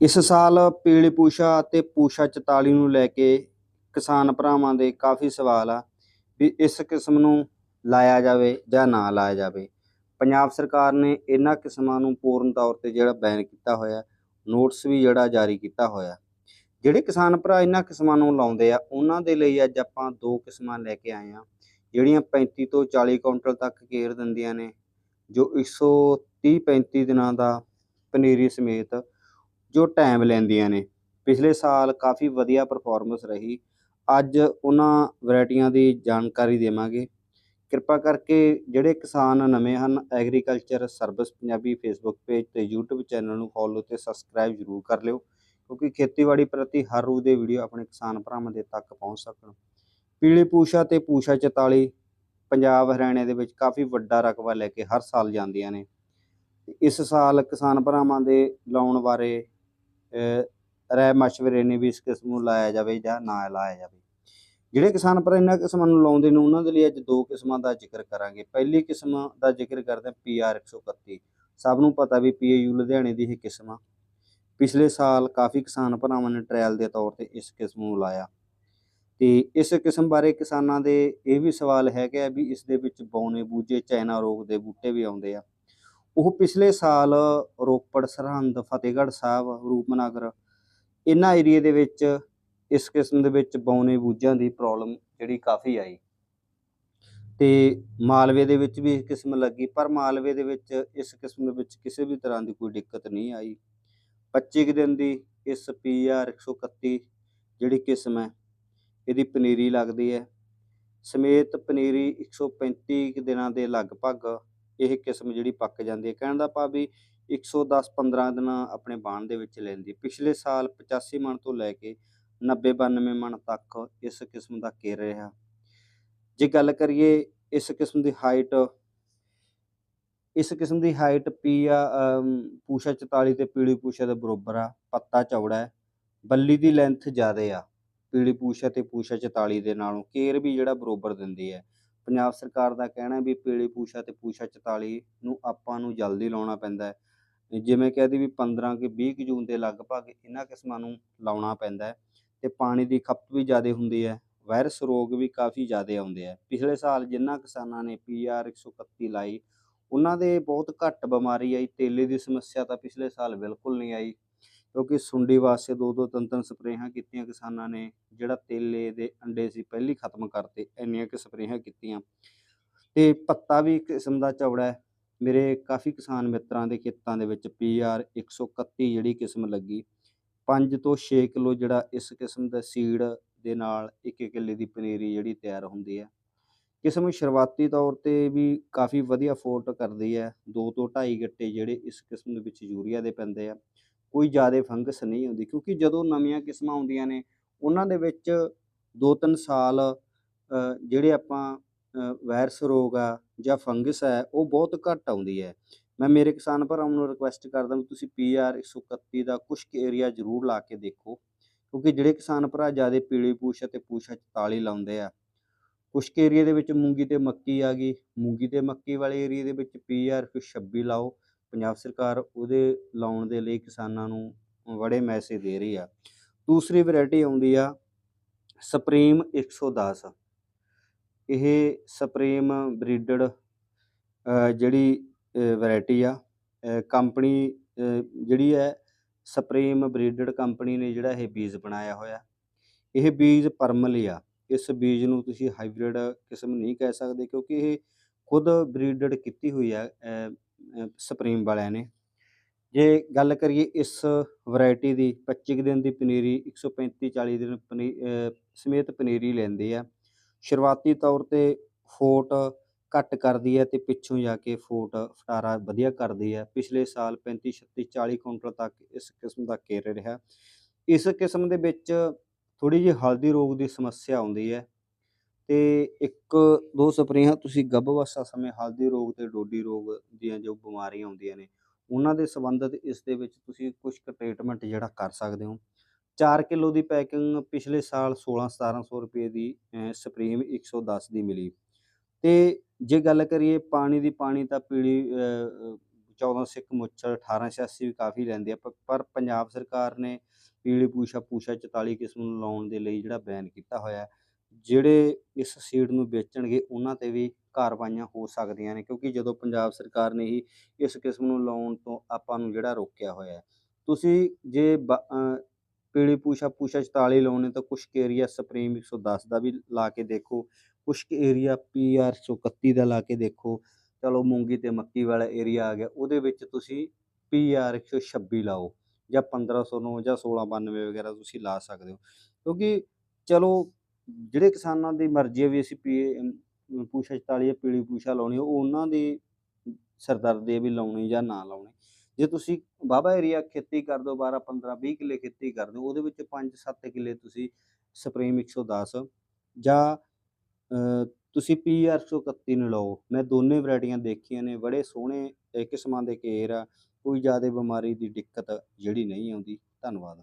ਇਸ ਸਾਲ ਪੀਲੀ ਪੂਸ਼ਾ ਅਤੇ ਪੂਸ਼ਾ 44 ਨੂੰ ਲੈ ਕੇ ਕਿਸਾਨ ਭਰਾਵਾਂ ਦੇ ਕਾਫੀ ਸਵਾਲ ਆ ਵੀ ਇਸ ਕਿਸਮ ਨੂੰ ਲਾਇਆ ਜਾਵੇ ਜਾਂ ਨਾ ਲਾਇਆ ਜਾਵੇ। ਪੰਜਾਬ ਸਰਕਾਰ ਨੇ ਇਹਨਾਂ ਕਿਸਮਾਂ ਨੂੰ ਪੂਰਨ ਤੌਰ ਤੇ ਜਿਹੜਾ ਬੈਨ ਕੀਤਾ ਹੋਇਆ, ਨੋਟਿਸ ਵੀ ਜਿਹੜਾ ਜਾਰੀ ਕੀਤਾ ਹੋਇਆ। ਜਿਹੜੇ ਕਿਸਾਨ ਭਰਾ ਇਹਨਾਂ ਕਿਸਮਾਂ ਨੂੰ ਲਾਉਂਦੇ ਆ, ਉਹਨਾਂ ਦੇ ਲਈ ਅੱਜ ਆਪਾਂ ਦੋ ਕਿਸਮਾਂ ਲੈ ਕੇ ਆਏ ਆ। ਜਿਹੜੀਆਂ 35 ਤੋਂ 40 ਕੁਇੰਟਲ ਤੱਕ ਕੇਰ ਦਿੰਦੀਆਂ ਨੇ, ਜੋ 130 35 ਦਿਨਾਂ ਦਾ ਪਨੀਰੀ ਸਮੇਤ ਜੋ ਟਾਈਮ ਲੈਂਦੀਆਂ ਨੇ। ਪਿਛਲੇ ਸਾਲ ਕਾਫੀ ਵਧੀਆ ਪਰਫਾਰਮੈਂਸ ਰਹੀ। ਅੱਜ ਉਹਨਾਂ ਵੈਰਾਈਟੀਆਂ ਦੀ ਜਾਣਕਾਰੀ ਦੇਵਾਂਗੇ। ਕਿਰਪਾ ਕਰਕੇ ਜਿਹੜੇ ਕਿਸਾਨ ਨਵੇਂ ਹਨ agriculture service Punjabi Facebook page ਤੇ YouTube ਚੈਨਲ ਨੂੰ ਫੋਲੋ ਤੇ ਸਬਸਕ੍ਰਾਈਬ ਜ਼ਰੂਰ ਕਰ ਲਿਓ, ਕਿਉਂਕਿ ਖੇਤੀਬਾੜੀ ਪ੍ਰਤੀ ਹਰ ਰੋਜ਼ ਦੇ ਵੀਡੀਓ ਆਪਣੇ ਕਿਸਾਨ ਭਰਾਵਾਂ ਦੇ ਤੱਕ ਪਹੁੰਚ ਸਕਣ। ਪੀਲੀ ਪੂਸ਼ਾ ਤੇ ਪੂਸ਼ਾ 44 ਪੰਜਾਬ ਹਰਿਆਣੇ ਦੇ ਵਿੱਚ ਕਾਫੀ ਵੱਡਾ ਰਕਬਾ ਲੈ ਕੇ ਹਰ ਸਾਲ ਜਾਂਦੀਆਂ ਨੇ। ਇਸ ਸਾਲ ਕਿਸਾਨ ਭਰਾਵਾਂ ਦੇ ਲਾਉਣ ਬਾਰੇ ਰਾਏ ਮਸ਼ਵਰੇ ਨੇ ਵੀ ਇਸ ਕਿਸਮ ਨੂੰ ਲਾਇਆ ਜਾਵੇ ਜਾਂ ਨਾ ਲਾਇਆ ਜਾਵੇ। ਜਿਹੜੇ ਕਿਸਾਨ ਭਰਾ ਇਹਨਾਂ ਕਿਸਮਾਂ ਨੂੰ ਲਾਉਂਦੇ ਨੇ, ਉਹਨਾਂ ਦੇ ਲਈ ਅੱਜ ਦੋ ਕਿਸਮਾਂ ਦਾ ਜ਼ਿਕਰ ਕਰਾਂਗੇ। ਪਹਿਲੀ ਕਿਸਮ ਦਾ ਜ਼ਿਕਰ ਕਰਦੇ ਹਾਂ ਪੀਆਰ 131 ਸਭ ਨੂੰ ਪਤਾ ਵੀ ਪੀਏਯੂ ਲੁਧਿਆਣੇ ਦੀ ਇਹ ਕਿਸਮ ਆ। ਪਿਛਲੇ ਸਾਲ ਕਾਫੀ ਕਿਸਾਨ ਭਰਾਵਾਂ ਨੇ ਟ੍ਰਾਇਲ ਦੇ ਤੌਰ ਤੇ ਇਸ ਕਿਸਮ ਨੂੰ ਲਾਇਆ। ਤੇ ਇਸ ਕਿਸਮ ਬਾਰੇ ਕਿਸਾਨਾਂ ਦੇ ਇਹ ਵੀ ਸਵਾਲ ਹੈਗਾ ਹੈ ਵੀ ਇਸ ਦੇ ਵਿੱਚ ਬੌਨੇ ਬੂਝੇ, ਚਾਈਨਾ ਰੋਗ ਦੇ ਬੂਟੇ ਵੀ ਆਉਂਦੇ ਆ। ਉਹ ਪਿਛਲੇ ਸਾਲ ਰੋਪੜ, ਸਰਹੰਦ, ਫਤਿਹਗੜ੍ਹ ਸਾਹਿਬ, ਰੂਪਨਗਰ ਇਹਨਾਂ ਏਰੀਏ ਦੇ ਵਿੱਚ ਇਸ ਕਿਸਮ ਦੇ ਵਿੱਚ ਬੌਨੇ ਬੂਝਾਂ ਦੀ ਪ੍ਰੋਬਲਮ ਜਿਹੜੀ ਕਾਫੀ ਆਈ। ਤੇ ਮਾਲਵੇ ਦੇ ਵਿੱਚ ਵੀ ਇਹ ਕਿਸਮ ਲੱਗੀ, ਪਰ ਮਾਲਵੇ ਦੇ ਵਿੱਚ ਇਸ ਕਿਸਮ ਦੇ ਵਿੱਚ ਕਿਸੇ ਵੀ ਤਰ੍ਹਾਂ ਦੀ ਕੋਈ ਦਿੱਕਤ ਨਹੀਂ ਆਈ। 25 ਕੁ ਦਿਨ ਦੀ ਇਸ ਪੀਆਰ 131 ਜਿਹੜੀ ਕਿਸਮ ਹੈ, ਇਹਦੀ ਪਨੀਰੀ ਲੱਗਦੀ ਹੈ। ਸਮੇਤ ਪਨੀਰੀ 135 ਕੁ ਦਿਨਾਂ ਦੇ ਲਗਭਗ ਇਹ ਕਿਸਮ ਜਿਹੜੀ ਪੱਕ ਜਾਂਦੀ ਹੈ। ਕਹਿਣ ਦਾ ਭਾਵ ਵੀ 110 15 ਦਿਨਾਂ ਆਪਣੇ ਬਾਣ ਦੇ ਵਿੱਚ ਲੈਂਦੀ ਪਿਛਲੇ ਸਾਲ 85 ਮਣ ਤੋਂ ਲੈ ਕੇ 90 92 ਮਣ ਤੱਕ ਇਸ ਕਿਸਮ ਦਾ ਕੇਰ ਰਿਹਾ। ਜੇ ਗੱਲ ਕਰੀਏ ਇਸ ਕਿਸਮ ਦੀ ਹਾਈਟ ਇਸ ਕਿਸਮ ਦੀ ਹਾਈਟ ਪੀ ਆ ਪੂਸ਼ਾ 44 ਤੇ ਪੀਲੀ ਪੂਸ਼ਾ ਦੇ ਬਰੋਬਰ ਆ, ਪੱਤਾ ਚੌੜਾ ਹੈ, ਬੱਲੀ ਦੀ ਲੈਂਥ ਜ਼ਿਆਦਾ ਆ, ਪੀਲੀ ਪੂਸ਼ਾ ਤੇ ਪੂਸ਼ਾ 44 ਦੇ ਨਾਲੋਂ ਕੇਰ ਵੀ ਜਿਹੜਾ ਬਰੋਬਰ ਦਿੰਦੀ ਹੈ। ਪੰਜਾਬ ਸਰਕਾਰ ਦਾ ਕਹਿਣਾ ਹੈ ਵੀ ਪੀਲੀ ਪੂਸ਼ਾ ਤੇ ਪੂਸ਼ਾ 44 ਨੂੰ ਆਪਾਂ ਨੂੰ ਜਲਦੀ ਲਾਉਣਾ ਪੈਂਦਾ ਹੈ। ਜਿਵੇਂ ਕਹਦੀ ਵੀ 15 ਕਿ 20 ਕੁ ਜੂਨ ਦੇ ਲਗਭਗ ਇਹਨਾਂ ਕਿਸਮਾਂ ਨੂੰ ਲਾਉਣਾ ਪੈਂਦਾ ਹੈ ਤੇ ਪਾਣੀ ਦੀ ਖਪਤ ਵੀ ਜ਼ਿਆਦਾ ਹੁੰਦੀ ਹੈ, ਵਾਇਰਸ ਰੋਗ ਵੀ ਕਾਫੀ ਜ਼ਿਆਦਾ ਆਉਂਦੇ ਆ ਪਿਛਲੇ ਸਾਲ ਜਿਨ੍ਹਾਂ ਕਿਸਾਨਾਂ ਨੇ ਪੀਆਰ 131 ਲਾਈ, ਉਹਨਾਂ ਦੇ ਬਹੁਤ ਘੱਟ ਬਿਮਾਰੀ ਆਈ, ਤੇਲੇ ਦੀ ਸਮੱਸਿਆ ਤਾਂ ਪਿਛਲੇ ਸਾਲ ਬਿਲਕੁਲ ਨਹੀਂ ਆਈ। ਕਿਉਂਕਿ ਸੁੰਡੀ ਵਾਸਤੇ ਦੋ ਦੋ ਤਿੰਨ ਤਿੰਨ ਸਪਰੇਹਾਂ ਕੀਤੀਆਂ ਕਿਸਾਨਾਂ ਨੇ, ਜਿਹੜਾ ਤੇਲੇ ਦੇ ਅੰਡੇ ਸੀ ਪਹਿਲੀ ਖਤਮ ਕਰਤੇ, ਇੰਨੀਆਂ ਕਿ ਸਪਰੇਹਾਂ ਕੀਤੀਆਂ। ਤੇ ਪੱਤਾ ਵੀ ਇੱਕ ਕਿਸਮ ਦਾ ਚੌੜਾ ਹੈ। ਮੇਰੇ ਕਾਫੀ ਕਿਸਾਨ ਮਿੱਤਰਾਂ ਦੇ ਖੇਤਾਂ ਦੇ ਵਿੱਚ ਪੀਆਰ 131 ਜਿਹੜੀ ਕਿਸਮ ਲੱਗੀ। 5 ਤੋਂ 6 ਕਿਲੋ ਜਿਹੜਾ ਇਸ ਕਿਸਮ ਦਾ ਸੀਡ ਦੇ ਨਾਲ ਇੱਕ ਕਿੱਲੇ ਦੀ ਪਨੀਰੀ ਜਿਹੜੀ ਤਿਆਰ ਹੁੰਦੀ ਹੈ। ਕਿਸਮ ਸ਼ੁਰੂਆਤੀ ਤੌਰ ਤੇ ਵੀ ਕਾਫੀ ਵਧੀਆ ਫੋਰਟ ਕਰਦੀ ਹੈ। 2 ਤੋਂ 2.5 ਗੱਟੇ ਜਿਹੜੇ ਇਸ ਕਿਸਮ ਦੇ ਵਿੱਚ ਯੂਰੀਆ ਦੇ ਪੈਂਦੇ ਆ। ਕੋਈ ਜ਼ਿਆਦਾ ਫੰਗਸ ਨਹੀਂ ਹੁੰਦੀ ਕਿਉਂਕਿ ਜਦੋਂ ਨਵੀਆਂ ਕਿਸਮਾਂ ਆਉਂਦੀਆਂ ਨੇ, ਉਹਨਾਂ ਦੇ ਵਿੱਚ 2-3 ਸਾਲ ਜਿਹੜੇ ਆਪਾਂ ਵਾਇਰਸ ਰੋਗ ਆ ਜਾਂ ਫੰਗਸ ਹੈ, ਉਹ ਬਹੁਤ ਘੱਟ ਆਉਂਦੀ ਹੈ। ਮੈਂ ਮੇਰੇ ਕਿਸਾਨ ਭਰਾਵਾਂ ਨੂੰ ਰਿਕੁਐਸਟ ਕਰਦਾ ਵੀ ਤੁਸੀਂ ਪੀਆਰ 131 ਦਾ ਕੁਝ ਏਰੀਆ ਜ਼ਰੂਰ ਲਾ ਕੇ ਦੇਖੋ, ਕਿਉਂਕਿ ਜਿਹੜੇ ਕਿਸਾਨ ਭਰਾ ਜ਼ਿਆਦਾ ਪੀਲੀ ਪੂਛ ਅਤੇ ਪੂਛ 44 ਲਾਉਂਦੇ ਆ ਕੁਝ ਏਰੀਏ ਦੇ ਵਿੱਚ ਮੂੰਗੀ ਤੇ ਮੱਕੀ ਆ ਗਈ, ਮੂੰਗੀ ਤੇ ਮੱਕੀ ਵਾਲੇ ਏਰੀਏ ਦੇ ਵਿੱਚ ਪੀਆਰ 26 ਲਾਓ ਪੰਜਾਬ ਸਰਕਾਰ ਉਹਦੇ ਲਾਉਣ ਦੇ ਲਈ ਕਿਸਾਨਾਂ ਨੂੰ ਬੜੇ ਮੈਸੇਜ ਦੇ ਰਹੀ ਆ। ਦੂਸਰੀ ਵੈਰਾਈਟੀ ਆਉਂਦੀ ਆ ਸਪਰੀਮ 110 ਇਹ ਸਪਰੀਮ ਬਰੀਡਡ ਜਿਹੜੀ ਵੈਰਾਈਟੀ ਆ ਕੰਪਨੀ ਜਿਹੜੀ ਹੈ ਸਪਰੀਮ ਬਰੀਡਡ ਕੰਪਨੀ ਨੇ ਜਿਹੜਾ ਇਹ ਬੀਜ ਬਣਾਇਆ ਹੋਇਆ। ਇਹ ਬੀਜ ਪਰਮਲੀ ਆ। ਇਸ ਬੀਜ ਨੂੰ ਤੁਸੀਂ ਹਾਈਬ੍ਰਿਡ ਕਿਸਮ ਨਹੀਂ ਕਹਿ ਸਕਦੇ ਕਿਉਂਕਿ ਇਹ ਖੁਦ ਬਰੀਡਡ ਕੀਤੀ ਹੋਈ ਆ ਸਪਰੀਮ ਵਾਲਿਆਂ ਨੇ। ਜੇ ਗੱਲ ਕਰੀਏ ਇਸ ਵੈਰਾਈਟੀ ਦੀ 25 ਕੁ ਦਿਨ ਦੀ ਪਨੀਰੀ 135 40 ਦਿਨ ਪਨੀ ਸਮੇਤ ਪਨੀਰੀ ਲੈਂਦੀ ਆ। ਸ਼ੁਰੂਆਤੀ ਤੌਰ ਤੇ ਫੋਟ ਘੱਟ ਕਰਦੀ ਹੈ ਤੇ ਪਿੱਛੋਂ ਜਾ ਕੇ ਫੋਟ ਫਟਾਰਾ ਵਧੀਆ ਕਰਦੀ ਹੈ। ਪਿਛਲੇ ਸਾਲ 35 36 40 ਕੁਇੰਟਲ ਤੱਕ ਇਸ ਕਿਸਮ ਦਾ ਕੇਰ ਰਿਹਾ। ਇਸ ਕਿਸਮ ਦੇ ਵਿੱਚ ਥੋੜੀ ਜਿਹੀ ਹਲਦੀ ਰੋਗ ਦੀ ਸਮੱਸਿਆ ਆਉਂਦੀ ਹੈ। ਤੇ ਇੱਕ ਦੋ ਸਪਰੇਹਾਂ ਤੁਸੀਂ ਗੱਭ ਅਵਸਥਾ ਸਮੇਂ ਹਲਦੀ ਰੋਗ ਤੇ ਡੋਡੀ ਰੋਗ ਦੀਆਂ ਜੋ ਬਿਮਾਰੀਆਂ ਆਉਂਦੀਆਂ ਨੇ, ਉਹਨਾਂ ਦੇ ਸੰਬੰਧਿਤ ਇਸ ਦੇ ਵਿੱਚ ਤੁਸੀਂ ਕੁਝ ਕੁ ਟ੍ਰੀਟਮੈਂਟ ਜਿਹੜਾ ਕਰ ਸਕਦੇ ਹੋ। 4 ਕਿਲੋ ਦੀ ਪੈਕਿੰਗ ਪਿਛਲੇ ਸਾਲ 16 1700 ਰੁਪਏ ਦੀ ਸਪਰੀਮ 110 ਦੀ ਮਿਲੀ। ਤੇ ਜੇ ਗੱਲ ਕਰੀਏ ਪਾਣੀ ਦੀ, ਪਾਣੀ ਤਾਂ ਪੀਲੀ 14 ਸਿੱਕ ਮੁੱਛਲ 1886 ਵੀ ਕਾਫੀ ਲੈਂਦੇ ਆ ਪਰ ਪੰਜਾਬ ਸਰਕਾਰ ਨੇ ਪੀਲੀ ਪੂਸ਼ਾ ਪੂਸ਼ਾ 44 ਕਿਸਮ ਨੂੰ ਲਾਉਣ ਦੇ ਲਈ ਜਿਹੜਾ ਬੈਨ ਕੀਤਾ ਹੋਇਆ ਜਿਹੜੇ ਇਸ ਸੀਡ ਨੂੰ ਵੇਚਣਗੇ, ਉਹਨਾਂ ਤੇ ਵੀ ਕਾਰਵਾਈਆਂ ਹੋ ਸਕਦੀਆਂ ਨੇ, ਕਿਉਂਕਿ ਜਦੋਂ ਪੰਜਾਬ ਸਰਕਾਰ ਨੇ ਹੀ ਇਸ ਕਿਸਮ ਨੂੰ ਲਾਉਣ ਤੋਂ ਆਪਾਂ ਨੂੰ ਜਿਹੜਾ ਰੋਕਿਆ ਹੋਇਆ ਹੈ। ਤੁਸੀਂ ਜੇ ਬ- ਪੀਲੀ ਪੂਸ਼ਾ ਪੂਸ਼ਾ 44 ਲਾਉਣੇ ਤਾਂ ਕੁਛ ਕੁ ਏਰੀਆ ਸੁਪਰੀਮ 110 ਦਾ ਵੀ ਲਾ ਕੇ ਦੇਖੋ ਕੁਛ ਕੁ ਏਰੀਆ ਪੀਆਰ 131 ਦਾ ਲਾ ਕੇ ਦੇਖੋ ਚਲੋ ਮੂੰਗੀ ਤੇ ਮੱਕੀ ਵਾਲਾ ਏਰੀਆ ਆ ਗਿਆ, ਉਹਦੇ ਵਿੱਚ ਤੁਸੀਂ ਪੀਆਰ 126 ਲਾਓ, ਜਾਂ 1509 ਜਾਂ 1692 ਵਗੈਰਾ ਤੁਸੀਂ ਲਾ ਸਕਦੇ ਹੋ ਕਿਉਂਕਿ ਚਲੋ ਜਿਹੜੇ ਕਿਸਾਨਾਂ ਦੀ ਮਰਜ਼ੀ ਹੈ ਵੀ ਅਸੀਂ ਪੀ ਪੂਸ਼ਾ 44 ਜਾਂ ਪੀਲੀ ਪੂਸ਼ਾ ਲਾਉਣੀ ਉਹ ਉਹਨਾਂ ਦੀ ਸਰਦਰਦੀ ਹੈ ਵੀ ਲਾਉਣੀ ਜਾਂ ਨਾ ਲਾਉਣੀ। ਜੇ ਤੁਸੀਂ ਵਾਹਵਾ ਏਰੀਆ ਖੇਤੀ ਕਰ ਦਿਓ 12 15 20 ਕਿੱਲੇ ਖੇਤੀ ਕਰ ਦਿਓ ਉਹਦੇ ਵਿੱਚ 5 7 ਕਿੱਲੇ ਤੁਸੀਂ ਸੁਪਰੀਮ 110 ਜਾਂ ਅਹ, ਤੁਸੀਂ ਪੀਆਰ 131 ਨੂੰ ਲਓ। ਮੈਂ ਦੋਨੇ ਵੈਰਾਈਟੀਆਂ ਦੇਖੀਆਂ ਨੇ ਬੜੇ ਸੋਹਣੇ ਕਿਸਮਾਂ ਦੇ ਕੇਰ ਆ ਕੋਈ ਜ਼ਿਆਦਾ ਬਿਮਾਰੀ ਦੀ ਦਿੱਕਤ ਜਿਹੜੀ ਨਹੀਂ ਆਉਂਦੀ। ਧੰਨਵਾਦ।